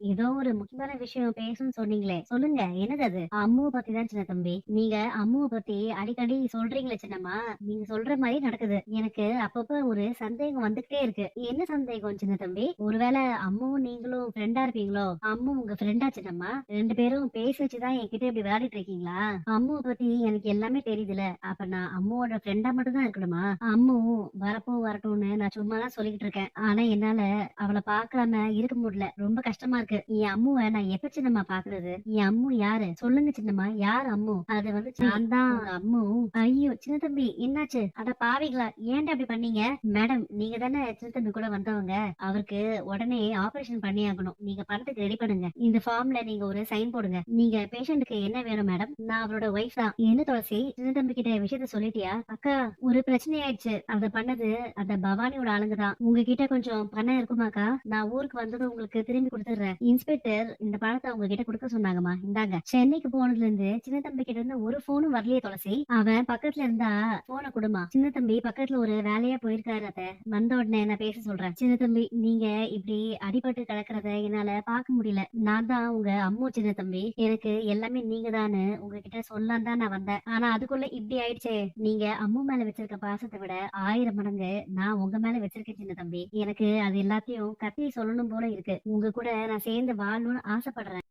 ஏதோ ஒரு முக்கியமான விஷயம் பேசணும்னு சொன்னீங்களே. சொல்லுங்க என்னது அது? அம்முவை பத்தி தான் சின்ன தம்பி. நீங்க அம்முவை பத்தி அடிக்கடி சொல்றீங்களே சின்னம்மா. நீங்க சொல்ற மாதிரி நடக்குது. எனக்கு அப்பப்ப ஒரு சந்தேகம் வந்துகிட்டே இருக்கு. என்ன சந்தேகம் சின்ன தம்பி? ஒருவேளை அம்முவும் நீங்களும் ஃப்ரெண்டா இருப்பீங்களோ? அம்மு உங்க ஃப்ரெண்டா சின்னம்மா? ரெண்டு பேரும் பேசி வச்சுதான் என்கிட்ட இப்படி விளையாடிட்டு இருக்கீங்களா? அம்முவை பத்தி எனக்கு எல்லாமே தெரியுதுல. அப்ப நான் அம்முவோட ஃப்ரெண்டா மட்டும் தான் இருக்கணுமா? அம்மு வரப்போ வரட்டும்னு நான் சும்மா தான் சொல்லிக்கிட்டு இருக்கேன். ஆனா என்னால அவளை பார்க்காம இருக்க முடியல. ரொம்ப கஷ்டமா இருக்கு. என் அம்முவை நான் எப்ப சின்னம்மா பாக்குறது? என் அம்மு யாரு? சொல்லுங்க சின்னம்மா யார் அம்மு? அது வந்து நான் தான் அம்மு. ஐயோ சின்ன தம்பி என்னாச்சு? அட பாவிங்களா ஏன்டா அப்படி பண்ணீங்க? மேடம் நீங்க தானே சின்ன தம்பி கூட வந்தவங்க. அவருக்கு உடனே ஆபரேஷன் பண்ணி ஆகணும். நீங்க பணத்துக்கு ரெடி பண்ணுங்க. இந்த ஃபார்ம்ல நீங்க ஒரு சைன் போடுங்க. நீங்க பேஷண்ட்டுக்கு என்ன வேணும் மேடம்? நான் அவரோட ஒய்ஃப் தான். என்ன துளசி? சின்ன தம்பி கிட்ட விஷயத்த சொல்லிட்டியா? அக்கா ஒரு பிரச்சனை ஆயிடுச்சு அத பண்ணது அந்த பவானியோட ஆளுங்க தான். உங்ககிட்ட கொஞ்சம் பணம் இருக்குமாக்கா? நான் ஊருக்கு வந்ததும் உங்களுக்கு திரும்பி கொடுத்துடுறேன். இன்ஸ்பெக்டர் இந்த பணத்தை உங்ககிட்ட கொடுக்க சொன்னாங்கம்மா. இந்தாங்க. சென்னைக்கு போனதுல இருந்து சின்ன தம்பி கிட்ட இருந்து ஒரு போனும் வரலையே துளசி. அவன் பக்கத்துல இருந்தா போன கொடுமா சின்ன தம்பி பக்கத்துல ஒரு வேலையா போயிருக்காரு அத வந்த உடனே நான் பேச சொல்றேன். சின்ன தம்பி நீங்க இப்படி அடிபட்டு கிடக்குறத என்னால பாக்க முடியல. நான் தான் உங்க அம்மு சின்ன தம்பி. எனக்கு எல்லாமே நீங்க தானு உங்ககிட்ட சொல்லலாம் தான் நான் வந்தேன். ஆனா அதுக்குள்ள இப்படி ஆயிடுச்சே. நீங்க அம்மு மேல வச்சிருக்க பாசத்தை விட ஆயிரம் மடங்கு நான் உங்க மேல வச்சிருக்கேன் சின்ன தம்பி. எனக்கு அது எல்லாத்தையும் கத்தி சொல்லணும் போல இருக்கு. உங்க கூட நான் சேர்ந்து வாழணும்னு ஆசைப்படுறேன்.